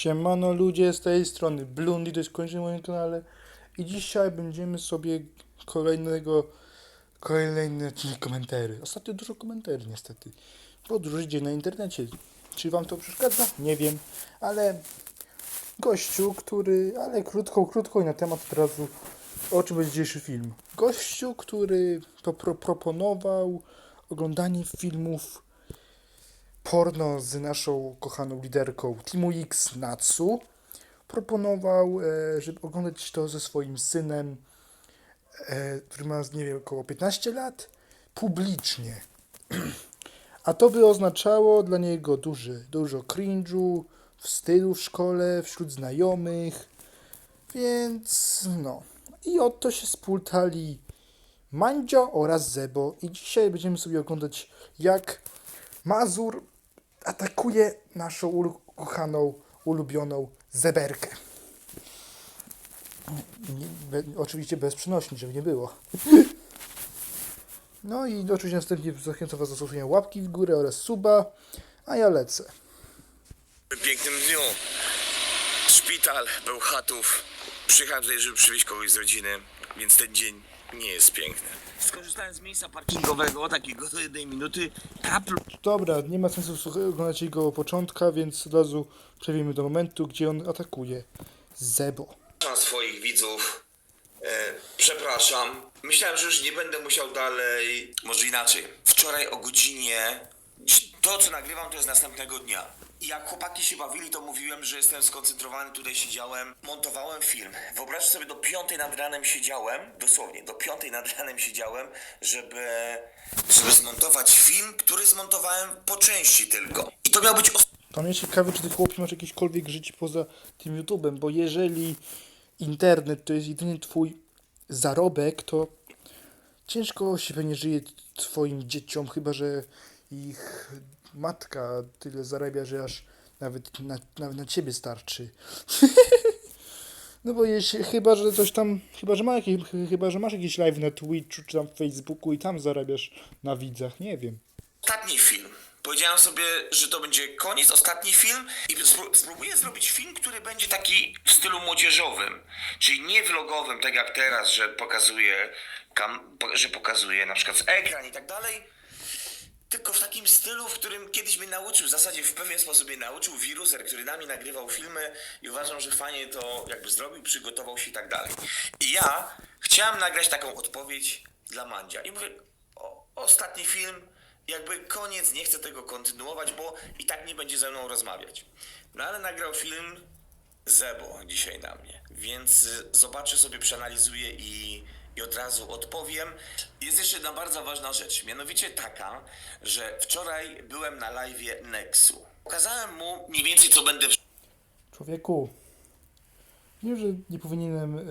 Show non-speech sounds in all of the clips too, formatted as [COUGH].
Siemano ludzie z tej strony Blundi, to jest kończenie moim kanale i dzisiaj będziemy sobie kolejnego, odcinek komentarzy. Ostatnio dużo komentarzy niestety, bo dużo dzieje na internecie. Czy wam to przeszkadza? Nie wiem, ale gościu, który, ale krótko, krótko i na temat od razu o czym będzie dzisiejszy film. Gościu, który to pro, proponował oglądanie filmów porno z naszą kochaną liderką Teamu X Natsu. Proponował, e, żeby oglądać to ze swoim synem, e, który ma, nie wiem, około 15 lat, publicznie. [CLEARS THROAT] A to by oznaczało dla niego duży, dużo cringe'u, wstydu w szkole, wśród znajomych, więc no. I oto się spultali Mandzio oraz Zebo i dzisiaj będziemy sobie oglądać jak Mazur atakuje naszą ukochaną, ulubioną zeberkę. Nie, be, oczywiście bez przenośni, żeby nie było. No i oczywiście następnie zachęcam Was do zostawienia łapki w górę oraz suba, a ja lecę. pięknym dniu. Szpital, Bełchatów. Przyjechałem tutaj, żeby przywieźć kogoś z rodziny, więc ten dzień nie jest piękny. Skorzystałem z miejsca parkingowego, takiego do jednej minuty. Kapl Dobra, nie ma sensu słucha- oglądać jego początka, więc od razu przejdziemy do momentu, gdzie on atakuje Zebo. Przepraszam swoich widzów. E, przepraszam. Myślałem, że już nie będę musiał dalej. Może inaczej. Wczoraj o godzinie. To, co nagrywam, to jest następnego dnia. Jak chłopaki się bawili, to mówiłem, że jestem skoncentrowany, tutaj siedziałem, montowałem film. Wyobraźcie sobie, do piątej nad ranem siedziałem, dosłownie, do piątej nad ranem siedziałem, żeby, żeby zmontować film, który zmontowałem po części tylko. I to miał być os- To mnie ciekawe, czy ty chłopie masz jakiekolwiek życie poza tym YouTube'em, bo jeżeli internet to jest jedyny twój zarobek, to ciężko się pewnie żyje twoim dzieciom, chyba że ich matka tyle zarabia, że aż nawet na, nawet na ciebie starczy. [LAUGHS] No bo jeśli, chyba, że coś tam, chyba, że ma jakieś, chyba, że masz jakiś live na Twitchu czy tam w Facebooku i tam zarabiasz na widzach, nie wiem. ostatni film. Powiedziałem sobie, że to będzie koniec, ostatni film i spró- spróbuję zrobić film, który będzie taki w stylu młodzieżowym, czyli nie vlogowym, tak jak teraz, że pokazuje, że pokazuje na przykład ekran i tak dalej, tylko w takim stylu, w którym kiedyś mnie nauczył, w zasadzie w pewien sposób mnie nauczył wiruser, który nami nagrywał filmy i uważam, że fajnie to jakby zrobił, przygotował się i tak dalej. I ja chciałem nagrać taką odpowiedź dla Mandzia i mówię, o, ostatni film, jakby koniec, nie chcę tego kontynuować, bo i tak nie będzie ze mną rozmawiać. No ale nagrał film Zebo dzisiaj na mnie, więc y, zobaczę sobie, przeanalizuję i, od razu odpowiem. Jest jeszcze jedna bardzo ważna rzecz, mianowicie taka, że wczoraj byłem na live Nexu. Pokazałem mu mniej więcej, co będę Człowieku, wiem, że nie powinienem e,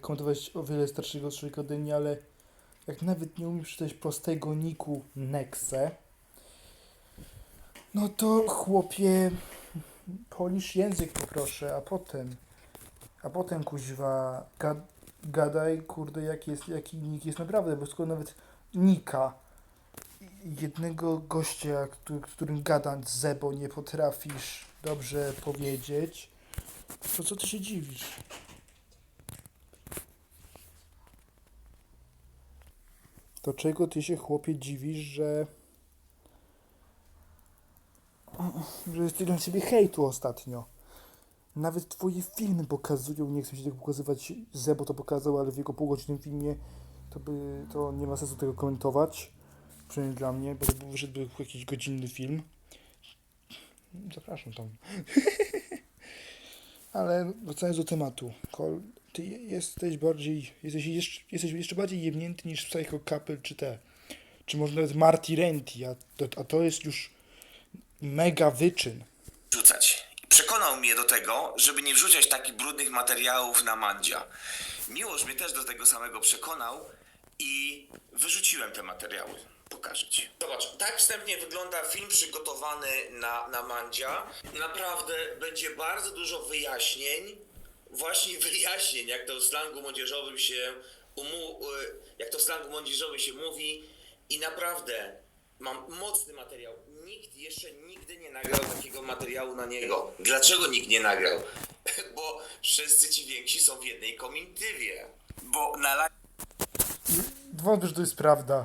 komentować o wiele starszego człowieka ode mnie, ale jak nawet nie umiesz przeczytać prostego niku Nexe, no to chłopie, polisz język poproszę, a potem, a potem kuźwa, gad, gadaj, kurde, jaki jest, jaki nick jest naprawdę, bo skoro nawet nika jednego gościa, który, którym gadać Zebo nie potrafisz dobrze powiedzieć, to co ty się dziwisz? To czego ty się chłopie dziwisz, że że jest na ciebie hejtu ostatnio? Nawet twoje filmy pokazują, nie chcę się tego pokazywać, Zebo to pokazał, ale w jego półgodzinnym filmie to by, to nie ma sensu tego komentować, przynajmniej dla mnie, bo to wyszedłby jakiś godzinny film. Zapraszam tam. [LAUGHS] Ale wracając do tematu. Kol, ty je- jesteś bardziej, jesteś jeszcze, jesteś jeszcze bardziej jebnięty niż Psycho Couple czy te, czy może nawet Marty Renty, a a to jest już mega wyczyn. Przekonał mnie do tego, żeby nie wrzucać takich brudnych materiałów na Mandzia. Miłosz mnie też do tego samego przekonał i wyrzuciłem te materiały. Pokażę ci. Zobacz, tak wstępnie wygląda film przygotowany na, na Mandzia. Naprawdę będzie bardzo dużo wyjaśnień, właśnie [LAUGHS] wyjaśnień, jak to w slangu młodzieżowym się umu, y, jak to w slangu młodzieżowym się mówi i naprawdę mam mocny materiał. Nikt jeszcze nigdy nie nagrał takiego materiału na niego. Dlaczego nikt nie nagrał? [LAUGHS] Bo wszyscy ci więksi są w jednej komitywie. Bo na live Wątpię, to jest prawda.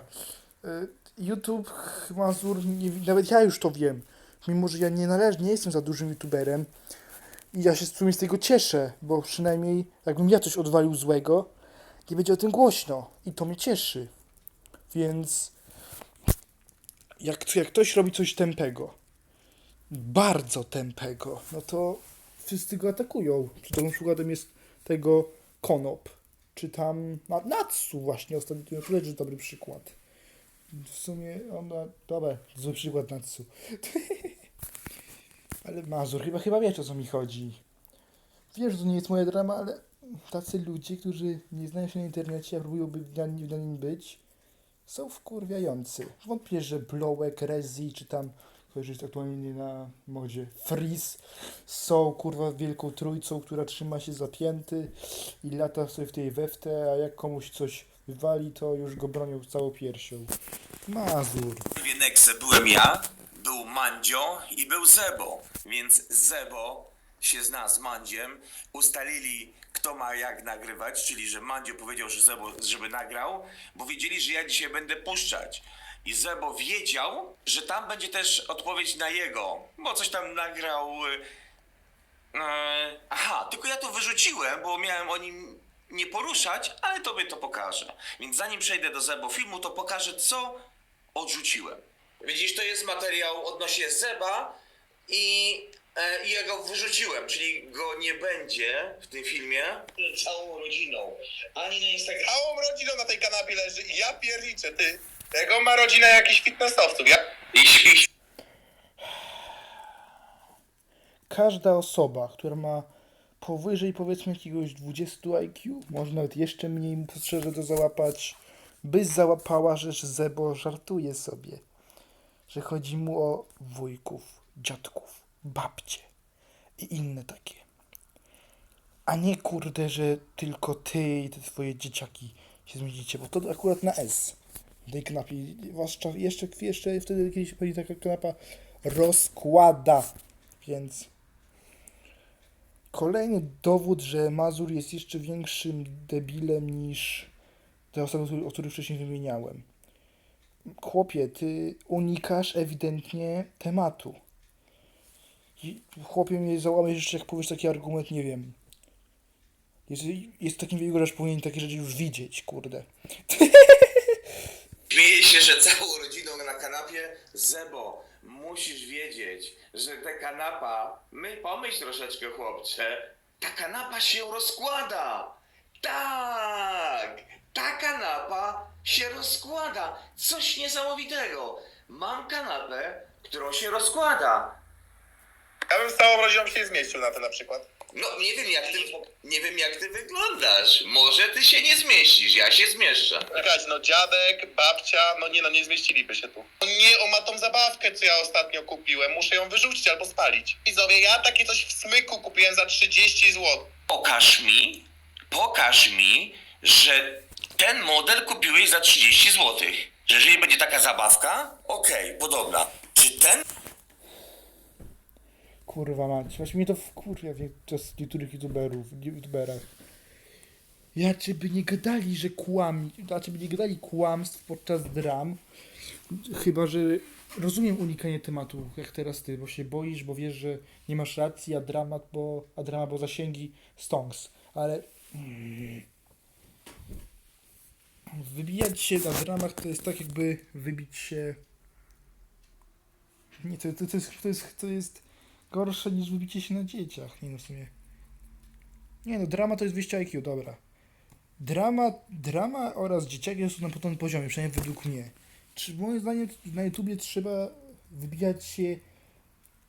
Y, YouTube, Mazur, nie, nawet ja już to wiem. Mimo, że ja nie należę, nie jestem za dużym YouTuberem. I ja się w sumie z tego cieszę, bo przynajmniej jakbym ja coś odwalił złego, nie będzie o tym głośno. I to mnie cieszy. Więc jak, jak ktoś robi coś tępego, bardzo tępego, no to wszyscy go atakują. Czy to przykładem jest tego Konop, czy tam na, Natsu właśnie ostatnio, to jest dobry przykład. W sumie ona, dobra, zły przykład Natsu. [LAUGHS] ale Mazur, chyba, chyba wiesz o co mi chodzi. Wiem, że to nie jest moja drama, ale tacy ludzie, którzy nie znają się na internecie, a próbują by na nim być, są wkurwiający. Wątpię, że Blowek, Rezi, czy tam, ktoś jest aktualnie na modzie, Freeze, są kurwa wielką trójcą, która trzyma się zapięty i lata sobie w tej weftę, a jak komuś coś wywali, to już go bronią całą piersią. Mazur. Nexe byłem ja, był Mandzio i był Zebo. Więc Zebo się zna z Mandziem. Ustalili, kto ma jak nagrywać, czyli że Mandzio powiedział, że Zebo, żeby nagrał, bo wiedzieli, że ja dzisiaj będę puszczać. I Zebo wiedział, że tam będzie też odpowiedź na jego, bo coś tam nagrał. y, e, aha, tylko ja to wyrzuciłem, bo miałem o nim nie poruszać, ale tobie to pokażę. Więc zanim przejdę do Zebo filmu, to pokażę, co odrzuciłem. Widzisz, to jest materiał odnośnie Zeba i, i ja go wyrzuciłem, czyli go nie będzie w tym filmie. Całą rodziną. Ani na Instagramie. Całą rodziną na tej kanapie leży i ja pierniczę, ty. Tego ma rodzina jakichś fitnessowców, ja... Każda osoba, która ma powyżej powiedzmy jakiegoś 20 IQ, może nawet jeszcze mniej mu to załapać, by załapała, że Zebo żartuje sobie, że chodzi mu o wujków, dziadków, babcie i inne takie. A nie kurde, że tylko ty i te twoje dzieciaki się zmienicie, bo to akurat na S. Tej kanapie, zwłaszcza jeszcze, jeszcze wtedy kiedyś pewnie taka kanapa rozkłada, więc kolejny dowód, że Mazur jest jeszcze większym debilem niż te osoby, o których wcześniej wymieniałem. Chłopie, ty unikasz ewidentnie tematu. Chłopie mnie załamiesz jeszcze jak powiesz taki argument, nie wiem. Jest, jest takim wieku, że powinien takie rzeczy już widzieć, kurde. [LAUGHS] śmieje się, że całą rodziną na kanapie, Zebo, musisz wiedzieć, że ta kanapa, my pomyśl troszeczkę chłopcze, ta kanapa się rozkłada. Tak, ta kanapa się rozkłada. Coś niesamowitego. Mam kanapę, którą się rozkłada. Ja bym z całą rodziną się nie zmieścił na to na przykład. No nie wiem jak ty, nie wiem jak ty wyglądasz. Może ty się nie zmieścisz, ja się zmieszczę. Czekać, no dziadek, babcia, no nie no, nie zmieściliby się tu. No nie, on ma tą zabawkę, co ja ostatnio kupiłem, muszę ją wyrzucić albo spalić. Widzowie, ja takie coś w smyku kupiłem za 30 zł. Pokaż mi, pokaż mi, że ten model kupiłeś za 30 zł. Że jeżeli będzie taka zabawka, okej, podobna. Czy ten Kurwa mać, właśnie mnie to wkurwia z niektórych youtuberów, youtuberach. Jacie by nie gadali, że kłami, jacie by nie gadali kłamstw podczas dram, chyba, że rozumiem unikanie tematu, jak teraz ty, bo się boisz, bo wiesz, że nie masz racji, a dramat, bo, a drama, bo zasięgi stonks, ale wybijać się na dramach to jest tak jakby wybić się. Nie, to, to, to, jest, to, jest, to jest gorsze niż wybicie się na dzieciach. Nie no, w sumie. Nie no, drama to jest wyjście IQ, dobra. Drama, drama oraz dzieciaki są na podobnym poziomie, przynajmniej według mnie. Czy moim zdaniem na YouTubie trzeba wybijać się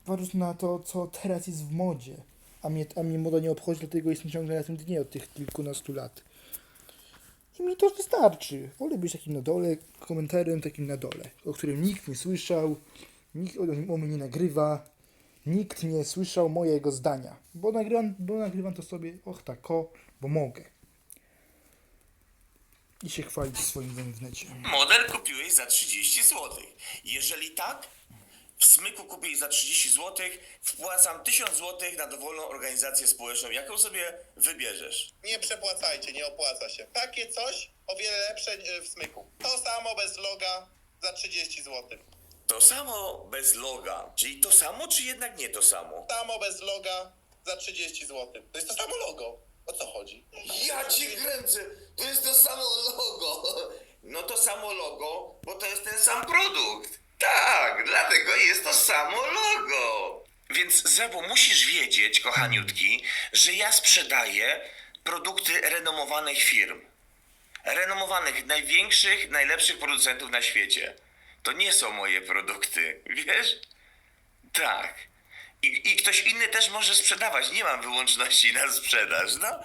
patrząc na to, co teraz jest w modzie. A mnie, a mnie moda nie obchodzi, dlatego jestem ciągle na tym dnie od tych kilkunastu lat. I mi to wystarczy. Wolę być takim na dole, komentarzem takim na dole, o którym nikt nie słyszał, nikt o, mnie nie nagrywa, nikt nie słyszał mojego zdania. Bo nagrywam, bo nagrywam to sobie, och tako, bo mogę. I się chwalić swoim zdaniem w necie. model kupiłeś za 30 zł? Jeżeli tak, w smyku kupię jej za 30 zł, wpłacam 1000 zł na dowolną organizację społeczną. Jaką sobie wybierzesz? Nie przepłacajcie, nie opłaca się. Takie coś o wiele lepsze e, w smyku. To samo bez loga za 30 zł. To samo bez loga. Czyli to samo, czy jednak nie to samo? Samo bez loga za 30 zł. To jest to samo logo. O co chodzi? Ja cię kręcę! To jest to samo logo! No to samo logo, bo to jest ten sam produkt. Tak, dlatego jest to samo logo. Więc Zebo, musisz wiedzieć, kochaniutki, że ja sprzedaję produkty renomowanych firm. Renomowanych, największych, najlepszych producentów na świecie. To nie są moje produkty, wiesz? Tak. I, I ktoś inny też może sprzedawać. Nie mam wyłączności na sprzedaż, no.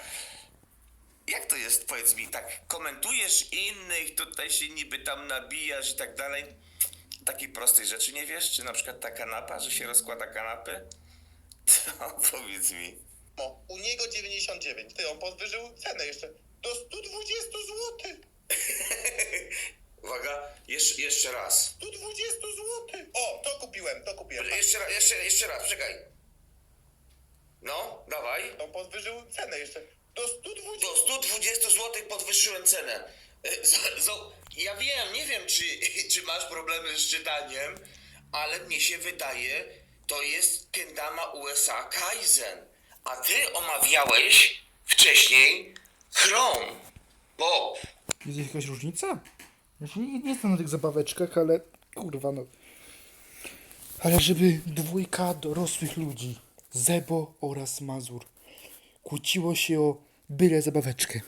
Jak to jest, powiedz mi, tak komentujesz innych, tutaj się niby tam nabijasz i tak dalej. Takiej prostej rzeczy nie wiesz? Czy na przykład ta kanapa, że się rozkłada kanapy? To [LAUGHS] powiedz mi. No, u niego 99. Ty, on podwyżył cenę jeszcze do 120 zł. [LAUGHS] Uwaga, jeszcze, jeszcze raz. 120 zł. O, to kupiłem, to kupiłem. Jeszcze raz, jeszcze, jeszcze raz, czekaj. No, dawaj. On podwyżył cenę jeszcze do 120 Do 120 zł podwyższyłem cenę. E, z- z- Ja wiem, nie wiem, czy, [LAUGHS] czy masz problemy z czytaniem, ale mnie się wydaje, to jest Kendama USA Kaizen. A ty omawiałeś wcześniej Chrome. Bob. Jest jakaś różnica? Się nie, nie znam na tych zabaweczkach, ale kurwa no. Ale żeby dwójka dorosłych ludzi, Zebo oraz Mazur, kłóciło się o byle zabaweczkę.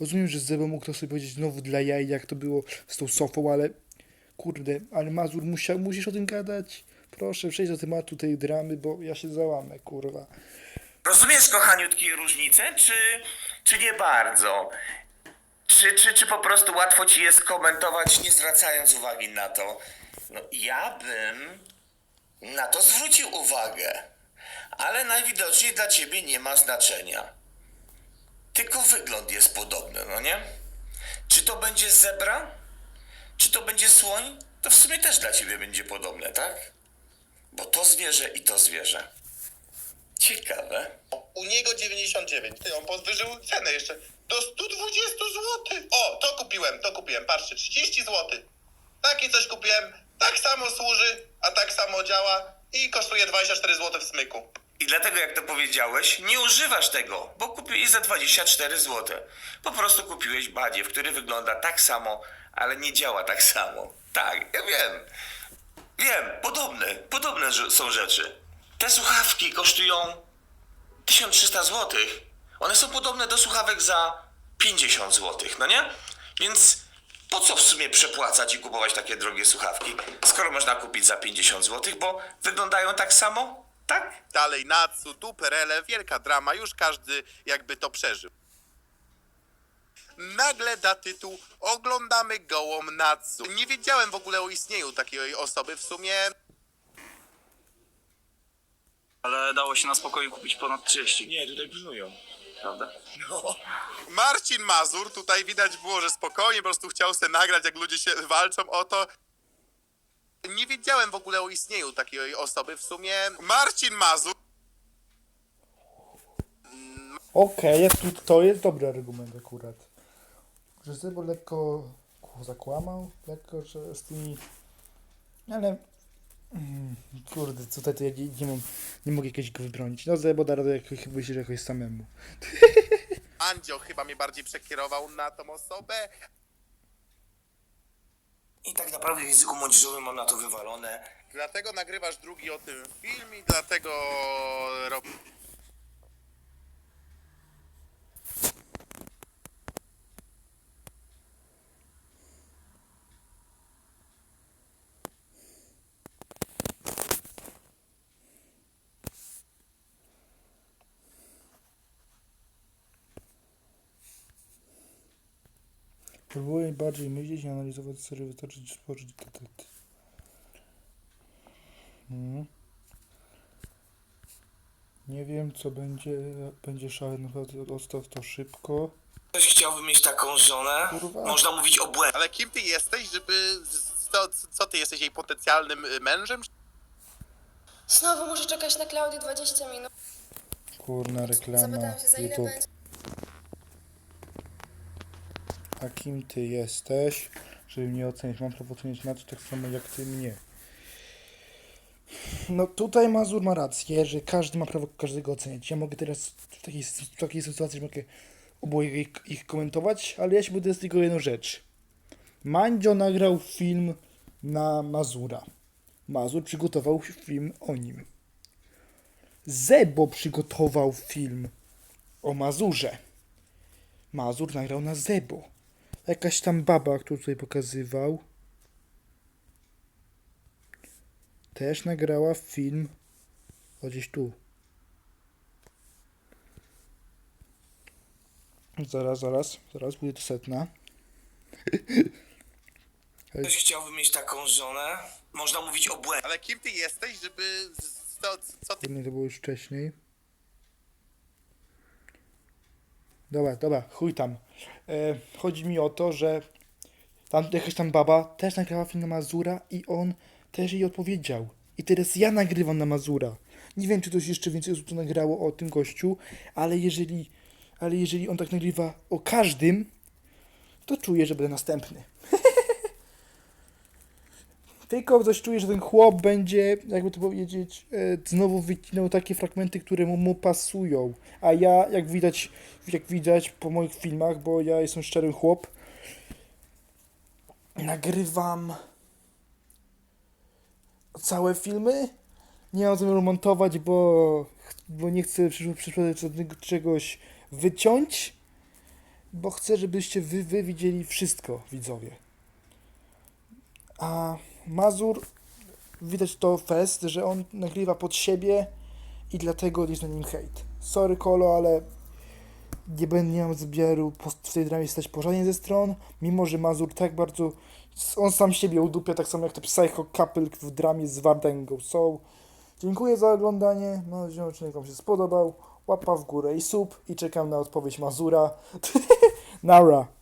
Rozumiem, że Zebo mógł to sobie powiedzieć znowu dla jaj, jak to było z tą sofą, ale kurde, ale Mazur musiał, musisz o tym gadać. Proszę, przejdź do tematu tej dramy, bo ja się załamę, kurwa. Rozumiesz, kochaniutki, różnicę, czy, czy nie bardzo? Czy, czy, czy po prostu łatwo ci jest komentować, nie zwracając uwagi na to? No, ja bym na to zwrócił uwagę, ale najwidoczniej dla ciebie nie ma znaczenia. Tylko wygląd jest podobny, no nie? Czy to będzie zebra? Czy to będzie słoń? To w sumie też dla ciebie będzie podobne, tak? Bo to zwierzę i to zwierzę. Ciekawe. U niego 99. Ty, on podwyżył cenę jeszcze do 120 zł. O, to kupiłem, to kupiłem. Patrzcie, 30 zł. Takie coś kupiłem. Tak samo służy, a tak samo działa i kosztuje 24 zł w smyku. I dlatego, jak to powiedziałeś, nie używasz tego, bo kupiłeś za 24 zł. Po prostu kupiłeś badziew, który wygląda tak samo, ale nie działa tak samo. Tak, ja wiem. Wiem, podobne, podobne są rzeczy. Te słuchawki kosztują 1300 zł. One są podobne do słuchawek za 50 zł, no nie? Więc po co w sumie przepłacać i kupować takie drogie słuchawki, skoro można kupić za 50 zł, bo wyglądają tak samo? Tak? Dalej Natsu, tu Perele, wielka drama, już każdy jakby to przeżył. Nagle da tytuł Oglądamy gołą Natsu. Nie wiedziałem w ogóle o istnieniu takiej osoby, w sumie Ale dało się na spokojnie kupić ponad 30, Nie, tutaj pilnują. prawda? Marcin Mazur, tutaj widać było, że spokojnie po prostu chciał sobie nagrać, jak ludzie się walczą o to. Nie wiedziałem w ogóle o istnieniu takiej osoby, w sumie Marcin Mazur. Okej, tu, to jest dobry argument akurat. Że Zebo lekko ku- zakłamał, lekko, że z tymi... Ale... Mm, kurde, tutaj to ja nie, nie mam, nie mogę jakiegoś go wybronić. No Zebo da radę jakoś, myślę, że jakoś samemu. [LAUGHS] Andzio chyba mnie bardziej przekierował na tą osobę, I tak naprawdę w języku młodzieżowym mam na to wywalone. dlatego nagrywasz drugi o tym film i dlatego rob... Próbuję bardziej myśleć i analizować serię, wystarczy stworzyć katety. Hmm. Nie wiem, co będzie, będzie naprawdę odstaw to szybko. Ktoś chciałby mieć taką żonę? Kurwa. Można mówić o błędach. Ale kim ty jesteś, żeby... Co, co ty jesteś jej potencjalnym y, mężem? Znowu muszę czekać na Klaudię 20 minut. Kurna reklama Zapytałam się za ile YouTube. będzie. A kim ty jesteś, żeby mnie ocenić? Mam prawo ocenić na to tak samo jak ty mnie. No tutaj Mazur ma rację, że każdy ma prawo każdego oceniać. Ja mogę teraz w takiej, w takiej sytuacji, mogę oboje ich, ich komentować, ale ja się będę z tylko jedną rzecz. Mandzio nagrał film na Mazura. Mazur przygotował film o nim. Zebo przygotował film o Mazurze. Mazur nagrał na Zebo. Jakaś tam baba, którą tutaj pokazywał, też nagrała film o gdzieś tu. Zaraz, zaraz, zaraz, będzie to setna. [LAUGHS] Ktoś chciałby mieć taką żonę? Można mówić o błędzie. Ale kim ty jesteś, żeby... Co, co ty Nie, to było już wcześniej. Dobra, dobra, chuj tam. E, chodzi mi o to, że tam jakaś tam baba też nagrała film na Mazura i on też jej odpowiedział. I teraz ja nagrywam na Mazura. Nie wiem, czy coś jeszcze więcej osób to nagrało o tym gościu, ale jeżeli, ale jeżeli on tak nagrywa o każdym, to czuję, że będę następny. [LAUGHS] Tylko coś czuję, że ten chłop będzie, jakby to powiedzieć, e, znowu wycinał takie fragmenty, które mu, mu pasują. A ja, jak widać, jak widać po moich filmach, bo ja jestem szczery chłop, nagrywam całe filmy. Nie mam zamiaru montować, bo, bo nie chcę przysz- przyszłości żadnego czegoś wyciąć, bo chcę, żebyście wy, wy widzieli wszystko, widzowie. A Mazur, widać to fest, że on nagrywa pod siebie i dlatego jest na nim hejt. Sorry Kolo, ale nie będę mam zbioru w tej dramie stać po żadnej ze stron, mimo że Mazur tak bardzo, on sam siebie udupia, tak samo jak to Psycho Couple w dramie z Wardęgą. So, dziękuję za oglądanie, mam nadzieję, że odcinek Wam się spodobał, łapa w górę i sub i czekam na odpowiedź Mazura. [LAUGHS] Nara.